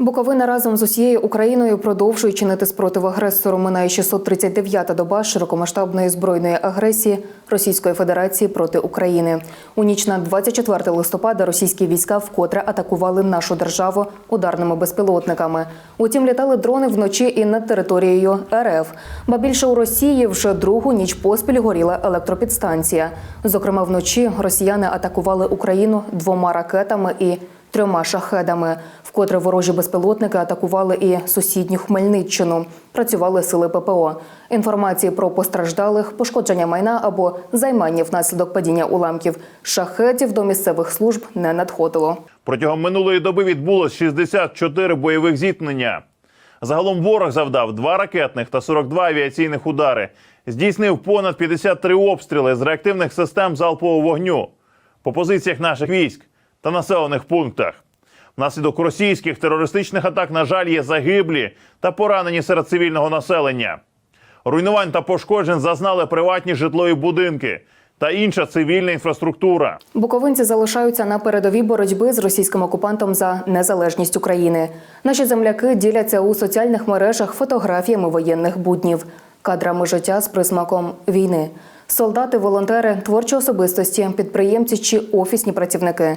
Буковина разом з усією Україною продовжує чинити спротив агресору. Минає 639-та доба широкомасштабної збройної агресії Російської Федерації проти України. У ніч на 24 листопада російські війська вкотре атакували нашу державу ударними безпілотниками. Утім, літали дрони вночі і над територією РФ. Ба більше у Росії вже другу ніч поспіль горіла електропідстанція. Зокрема, вночі росіяни атакували Україну двома ракетами і трьома шахедами. Вкотре ворожі безпілотники атакували і сусідню Хмельниччину. Працювали сили ППО. Інформації про постраждалих, пошкодження майна або займання внаслідок падіння уламків шахетів до місцевих служб не надходило. Протягом минулої доби відбулось 64 бойових зіткнення. Загалом ворог завдав два ракетних та 42 авіаційних удари. Здійснив понад 53 обстріли з реактивних систем залпового вогню по позиціях наших військ та населених пунктах. Внаслідок російських терористичних атак, на жаль, є загиблі та поранені серед цивільного населення. Руйнувань та пошкоджень зазнали приватні житлові будинки та інша цивільна інфраструктура. Буковинці залишаються на передовій боротьби з російським окупантом за незалежність України. Наші земляки діляться у соціальних мережах фотографіями воєнних буднів, кадрами життя з присмаком війни. Солдати, волонтери, творчі особистості, підприємці чи офісні працівники.